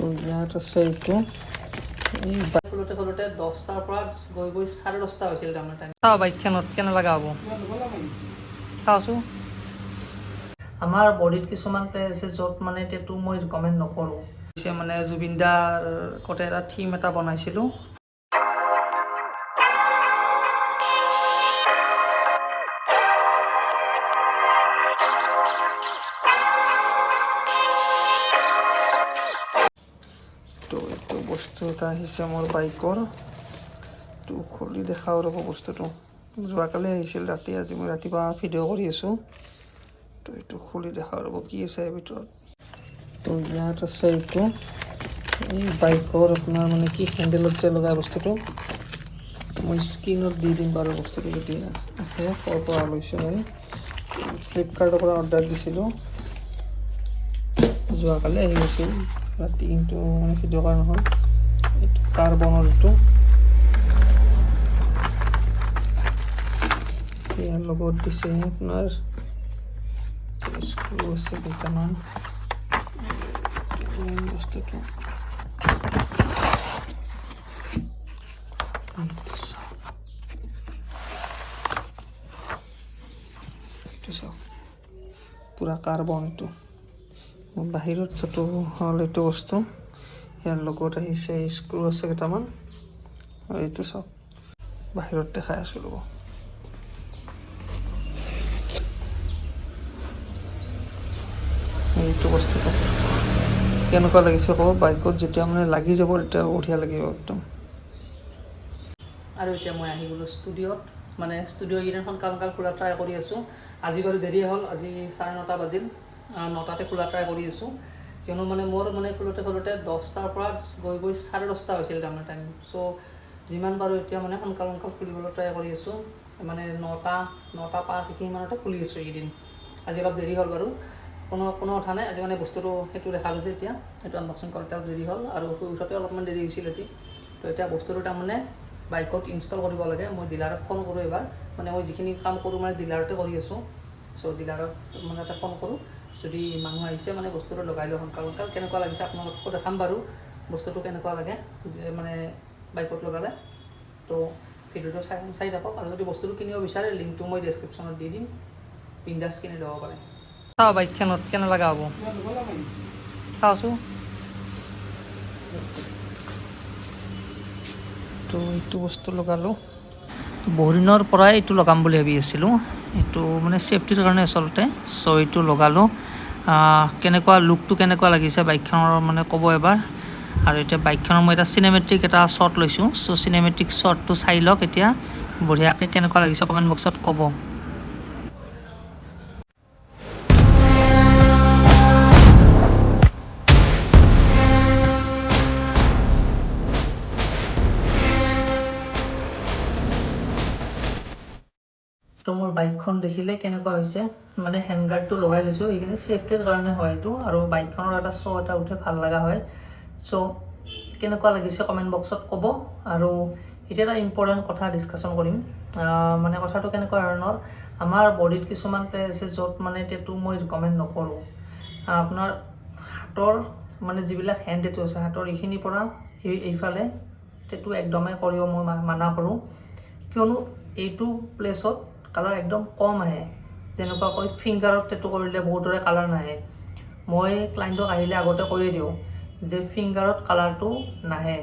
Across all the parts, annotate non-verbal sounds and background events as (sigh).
তো ইয়াত আছে এইটো। খোলোতে খোলোতে দহটাৰ পৰা গৈ গৈ চাৰে দহটা হৈছিল তাৰমানে টাইম চাওঁ বাইকখনত কেনে লগা হ'ব? চাওঁচোন। আমাৰ বডিত কিছুমান প্লেচ আছে য'ত মানে এতিয়াতো মই কমেণ্ট নকৰোঁ। মানে জুবিন দাৰ কতে এটা থিম এটা বনাইছিলোঁ। এটা আহিছে মোৰ বাইকৰ। তো খুলি দেখাও ৰ'ব বস্তুটো। যোৱাকালি আহিছিল ৰাতি, আজি মই ৰাতিপুৱা ভিডিঅ' কৰি আছোঁ। তো এইটো খুলি দেখাও ৰ'ব কি আছে ভিতৰত। তো ইয়াত আছে এইটো। এই বাইকৰ আপোনাৰ মানে কি হেণ্ডেলত যে লগাই বস্তুটো, মই স্ক্ৰীণত দি দিম বাৰু বস্তুটো যদি আহে, ক'ৰ পৰা লৈছোঁ মই ফ্লিপকাৰ্টৰ পৰা অৰ্ডাৰ দিছিলোঁ। যোৱাকালি আহি আছিল ৰাতি কিন্তু মানে ভিডিঅ' কৰা নহ'ল। এইটো ইয়াৰ লগত দিছে আপোনাৰ স্ক্ৰু আছে এই বস্তুটো পূৰা কাৰ্বন এইটো বাহিৰত যোনটো হ'ল এইটো বস্তু। ইয়াৰ লগত আহিছে স্ক্ৰু আছে কেইটামান। আৰু এইটো চাওক বাহিৰত দেখাই আছোঁ ৰ'ব। এইটো বস্তুটো কেনেকুৱা লাগিছে ক'ব? বাইকত যেতিয়া মানে লাগি যাব তেতিয়া বঢ়িয়া লাগিব একদম। আৰু এতিয়া মই আহি গ'লোঁ ষ্টুডিঅ'ত। মানে ষ্টুডিঅ' এইকেইদিন সোনকাল সোনকাল খোলা ট্ৰাই কৰি আছোঁ। আজি বাৰু দেৰি হ'ল আজি চাৰে নটা বাজিল। নটাতে খোলা ট্ৰাই কৰি আছোঁ। কিয়নো মানে মোৰ মানে খোলোতে খোলোতে দহটাৰ পৰা গৈ গৈ চাৰে দহটা হৈছিল তাৰমানে টাইম চ' যিমান পাৰোঁ এতিয়া মানে সোনকাল সোনকাল খুলিবলৈ ট্ৰাই কৰি আছোঁ। মানে নটা নটা পাঁচ এইখিনি মানতে খুলি আছোঁ এইকেইদিন। আজি অলপ দেৰি হ'ল বাৰু। কোনো কোনো কথা নাই। আজি মানে বস্তুটো সেইটো দেখালোঁ যে এতিয়া। সেইটো আনবক্সিং কৰোঁতে অলপ দেৰি হ'ল আৰু শুই উঠোতে অলপমান দেৰি হৈছিল আজি। তো এতিয়া বস্তুটো তাৰমানে বাইকত ইনষ্টল কৰিব লাগে। মই ডিলাৰত ফোন কৰোঁ এবাৰ। মানে মই যিখিনি কাম কৰোঁ মানে ডিলাৰতে কৰি আছোঁ। চ' ডিলাৰত মানে এটা ফোন কৰোঁ। যদি মানুহ আহিছে মানে বস্তুটো লগাই লওঁ সোনকাল সোনকাল কেনেকুৱা লাগিছে আপোনালোককো দেখাম বাৰু, বস্তুটো কেনেকুৱা লাগে মানে বাইকত লগালে। তো ভিডিঅ'টো চাই চাই থাকক, আৰু যদি বস্তুটো কিনিব বিচাৰে, লিংকটো মই ডেছক্ৰিপশ্যনত দি দিম, বিন্দাছ কিনি ল'ব পাৰে। চাওঁ বাইকখনত কেনে লগা হ'ব। চাওঁচোন। তো এইটো বস্তু লগালোঁ। বহুদিনৰ পৰাই এইটো লগাম বুলি ভাবি আছিলোঁ। এইটো মানে ছেফটিৰ কাৰণে আচলতে চ' এইটো লগালোঁ। কেনেকুৱা লুকটো কেনেকুৱা লাগিছে বাইকখনৰ মানে ক'ব এবাৰ। আৰু এতিয়া বাইকখনৰ মই এটা চিনেমেট্ৰিক এটা শ্বট লৈছোঁ। চ' চিনেমেট্ৰিক শ্বটটো চাই লওক এতিয়া। বঢ়িয়াকৈ কেনেকুৱা লাগিছে কমেণ্ট বক্সত ক'ব। মোৰ বাইকখন দেখিলে কেনেকুৱা হৈছে মানে হেণ্ডগাৰ্ডটো লগাই লৈছোঁ এইখিনি ছেফটিৰ কাৰণে হয় এইটো আৰু বাইকখনৰ এটা শ্ব' এটা উঠে ভাল লগা হয়। চ' কেনেকুৱা লাগিছে কমেণ্ট বক্সত ক'ব আৰু এতিয়া এটা ইম্পৰ্টেণ্ট কথা ডিছকাশ্যন কৰিম। মানে কথাটো কেনেকুৱা ধৰণৰ আমাৰ বডিত কিছুমান প্লেচ আছে য'ত মানে টেটু মই ৰিকমেণ্ড নকৰোঁ। আপোনাৰ হাতৰ মানে যিবিলাক হেণ্ড টেটু আছে হাতৰ এইখিনিৰ পৰা এই এইফালে টেটু একদমেই কৰিব মই মানা কৰোঁ। কিয়নো এইটো প্লেচত কালাৰ একদম কম আহে। যেনেকুৱাকৈ ফিংগাৰত টেটু কৰিলে বহুতৰে কালাৰ নাহে। মই ক্লাইণ্টক আহিলে আগতে কৈয়ে দিওঁ যে ফিংগাৰত কালাৰটো নাহে।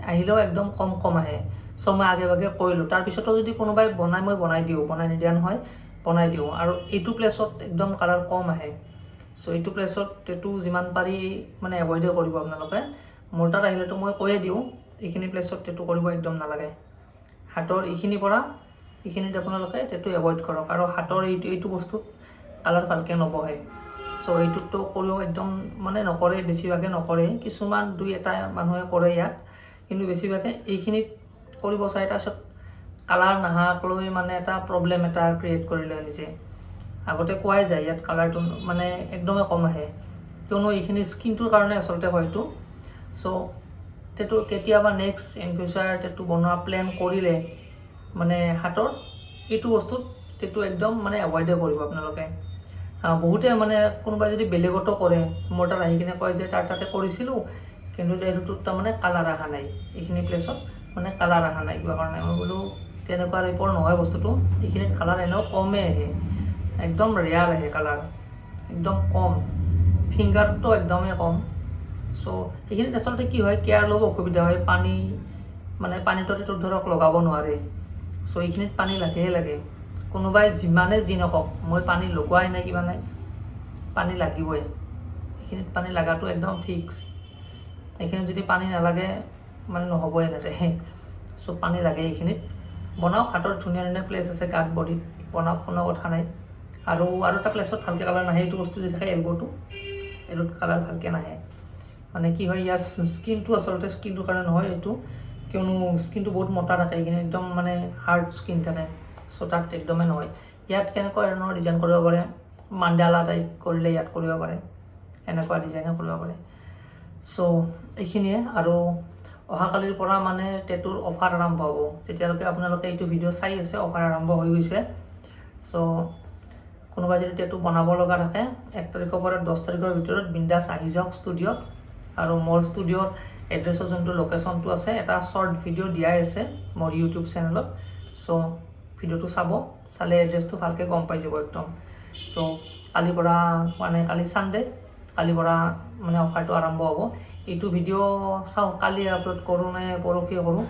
আহিলেও একদম কম কম আহে। চ' মই আগে ভাগে কৰিলোঁ। তাৰপিছতো যদি কোনোবাই বনাই মই বনাই দিওঁ। বনাই নিদিয়া নহয় বনাই দিওঁ। আৰু এইটো প্লেচত একদম কালাৰ কম আহে। চ' এইটো প্লেচত টেটু যিমান পাৰি মানে এভইডে কৰিব আপোনালোকে। মোৰ তাত আহিলেতো মই কৈয়ে দিওঁ এইখিনি প্লেচত টেটু কৰিব একদম নালাগে। হাতৰ এইখিনিৰ পৰা এইখিনিত আপোনালোকে টেটু এভইড কৰক। আৰু হাতৰ এইটো এইটো বস্তুত কালাৰ ভালকৈ নবহে। চ' এইটোততো কৰিও একদম মানে নকৰে বেছিভাগে নকৰে। কিছুমান দুই এটা মানুহে কৰে ইয়াত। কিন্তু বেছিভাগে এইখিনিত কৰিব চায় তাৰপিছত কালাৰ নাহাকলৈ মানে এটা প্ৰব্লেম এটা ক্ৰিয়েট কৰি লয় নিজে। আগতে কোৱাই যায় ইয়াত কালাৰটো মানে একদমেই কম আহে। কিয়নো এইখিনি স্কিনটোৰ কাৰণে আচলতে হয়তো চ' টেটু কেতিয়াবা নেক্সট ইন ফিউচাৰ টেটু বনোৱা প্লেন কৰিলে মানে হাতৰ এইটো বস্তুত টেটু একদম মানে এভইডে কৰিব আপোনালোকে। বহুতে মানে কোনোবাই যদি বেলেগতো কৰে মোৰ তাত আহি কিনে কয় যে তাৰ তাতে কৰিছিলোঁ, কিন্তু এইটোত তাৰমানে কালাৰ অহা নাই। এইখিনি প্লেচত মানে কালাৰ অহা নাই কিবা কাৰণে। মই বোলো, তেনেকুৱা টাইপৰ নহয় বস্তুটো। এইখিনিত কালাৰ এনেও কমেই আহে। একদম ৰেয়াৰ আহে কালাৰ একদম কম। ফিংগাৰটো একদমেই কম। চ' সেইখিনিত আচলতে কি হয় কেয়াৰ ল'ব অসুবিধা হয়। পানী মানে পানীটো ধৰক লগাব নোৱাৰে। চ' এইখিনিত পানী লাগেহে লাগে। কোনোবাই যিমানে যি নকওক মই পানী লগোৱাই নাই কিবা নাই পানী লাগিবই। এইখিনিত পানী লগাটো একদম ফিক্স এইখিনিত যদি পানী নালাগে মানে নহ'বই এনেকৈ (laughs) চ' পানী লাগে এইখিনিত। বনাওক হাতত ধুনীয়া ধুনীয়া প্লেচ আছে গাত বডিত। বনাওক কোনো কথা নাই। আৰু আৰু এটা প্লেচত ভালকৈ কালাৰ নাহে এইটো বস্তু যি থাকে এলব'টো এইটোত কালাৰ ভালকৈ নাহে। মানে কি হয় ইয়াৰ স্কিনটো আচলতে স্কিনটোৰ কাৰণে নহয় এইটো কিয়নো স্কিনটো বহুত মোটা থাকে এইখিনি একদম মানে হাৰ্ড স্কিন থাকে চ' তাত একদমেই নহয়। ইয়াত কেনেকুৱা ধৰণৰ ডিজাইন কৰিব পাৰে? মাণ্ডালা টাইপ কৰিলে ইয়াত কৰিব পাৰে এনেকুৱা ডিজাইনে কৰিব পাৰে। চ' এইখিনিয়ে আৰু অহাকালিৰ পৰা মানে টেটুৰ অফাৰ আৰম্ভ হ'ব। যেতিয়ালৈকে আপোনালোকে এইটো ভিডিঅ' চাই আছে অফাৰ আৰম্ভ হৈ গৈছে। চ' কোনোবাই যদি টেটু বনাব লগা থাকে এক তাৰিখৰ পৰা দহ তাৰিখৰ ভিতৰত বিন্দাছ আহি যাওক ষ্টুডিঅ'ত আৰু মোৰ ষ্টুডিঅ'ৰ এড্ৰেছৰ যোনটো লোকেশ্যনটো আছে এটা শ্বৰ্ট ভিডিঅ' দিয়াই আছে মোৰ ইউটিউব চেনেলত চ' ভিডিঅ'টো চাব চালে এড্ৰেছটো ভালকৈ গম পাই যাব একদম। ত' কালিৰ পৰা মানে কালি ছানডে' কালিৰ পৰা মানে অফাৰটো আৰম্ভ হ'ব। এইটো ভিডিঅ' চাওঁ কালি আপলোড কৰোঁ নে পৰহিয়ে কৰোঁ।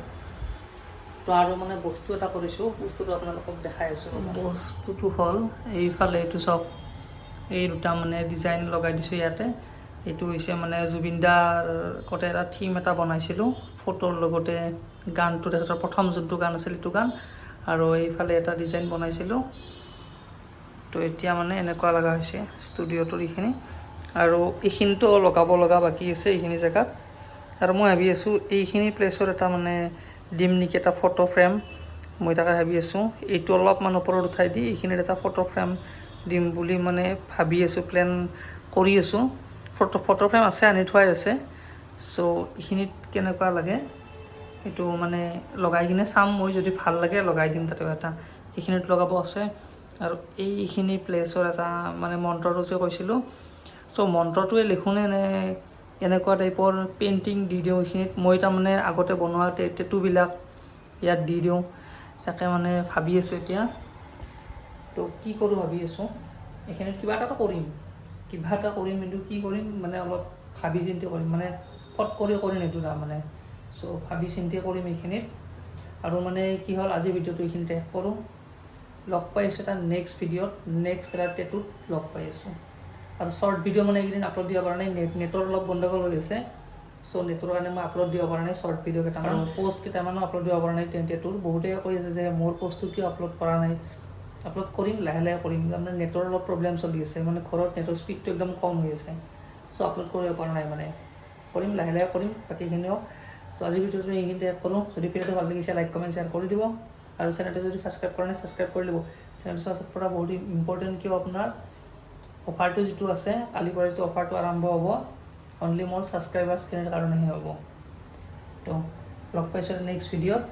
তো আৰু মানে বস্তু এটা কৰিছোঁ বস্তুটো আপোনালোকক দেখাই আছোঁ বস্তুটো হ'ল এইফালে এইটো চাওক এই দুটা মানে ডিজাইন লগাই দিছোঁ ইয়াতে। এইটো হৈছে মানে জুবিনদাৰ কতে এটা থিম এটা বনাইছিলোঁ। ফটোৰ লগতে গানটো তেখেতৰ প্ৰথম যোনটো গান আছিল সেইটো গান। আৰু এইফালে এটা ডিজাইন বনাইছিলোঁ। তো এতিয়া মানে এনেকুৱা লগা হৈছে ষ্টুডিঅ'টোৰ এইখিনি। আৰু এইখিনিতো লগাব লগা বাকী আছে এইখিনি জেগাত। আৰু মই ভাবি আছোঁ এইখিনি প্লেচৰ এটা মানে দিম নেকি এটা ফটো ফ্ৰেম মই তাকে ভাবি আছোঁ। এইটো অলপমান ওপৰত উঠাই দি এইখিনিত এটা ফটো ফ্ৰেম দিম বুলি মানে ভাবি আছোঁ প্লেন কৰি আছোঁ। ফটো ফটো ফ্ৰেম আছে, আনি থোৱাই আছে। চ' এইখিনিত কেনেকুৱা লাগে, সেইটো মানে লগাই কিনে চাম। মই যদি ভালো লাগে, লগাই দিম তাতে এটা। এইখিনিত লগাব আছে। আৰু এইখিনি প্লেচৰ এটা মানে মন্ত্ৰটো যে কৈছিলোঁ চ' মন্ত্ৰটোৱে লিখোঁনে নে এনেকুৱা টাইপৰ পেইণ্টিং দি দিওঁ এইখিনিত মই তাৰমানে আগতে বনোৱা টেটুবিলাক ইয়াত দি দিওঁ। তাকে মানে ভাবি আছোঁ এতিয়া। তো কি কৰোঁ ভাবি আছোঁ? এইখিনিত কিবা এটাতো কৰিম। কিবা এটা কৰিম কিন্তু কি কৰিম মানে অলপ ভাবি চিন্তি কৰিম মানে ফট কৰি কৰি নিদিওঁ তাৰমানে চ' ভাবি চিন্তি কৰিম এইখিনিত। আৰু মানে কি হ'ল আজি ভিডিঅ'টো এইখিনিতে শেষ কৰোঁ। লগ পাই আছোঁ এটা নেক্সট ভিডিঅ'ত নেক্সট এটা টেটুত লগ পাই আছোঁ। আৰু শ্বৰ্ট ভিডিঅ' মানে এইকেইদিন আপলোড দিব পৰা নাই নেট নেটৰ অলপ গণ্ডগোল হৈ আছে। চ' নেটৰ কাৰণে মই আপলোড দিব পৰা নাই শ্বৰ্ট ভিডিঅ' কেইটামান। পষ্ট কেইটামানো আপলোড দিব পৰা নাই টেটোৰ বহুতে কৈ আছে যে মোৰ পষ্টটো কিয় আপলোড কৰা নাই। আপলোড কৰিম, লাহে লাহে কৰিম। তাৰমানে নেটৰ অলপ প্ৰব্লেম চলি আছে মানে ঘৰত নেটৰ স্পীডটো একদম কম হৈ আছে। চ' আপলোড কৰিব পৰা নাই মানে। কৰিম, লাহে লাহে কৰিম, বাকীখিনিও। তো আজি ভিডিঅ'টো এইখিনিতে শেষ কৰোঁ যদি ভিডিঅ'টো ভালো লাগিছে লাইক কমেণ্ট শ্বেয়াৰ কৰি দিব। আৰু চেনেলটো যদি ছাবস্ক্ৰাইব কৰা নাই ছাবস্ক্ৰাইব কৰি দিব চেনেলটো ছাবস্ক্ৰাইব কৰা বহুত ইম্পৰ্টেণ্ট কিয় আপোনাৰ অফাৰটো যিটো আছে কালিৰ পৰা যিটো অফাৰটো আৰম্ভ হ'ব অনলি মোৰ ছাবস্ক্ৰাইবাৰ্ছখিনিৰ কাৰণেহে হ'ব। তো, লগ পাইছোঁ নেক্সট ভিডিঅ'ত।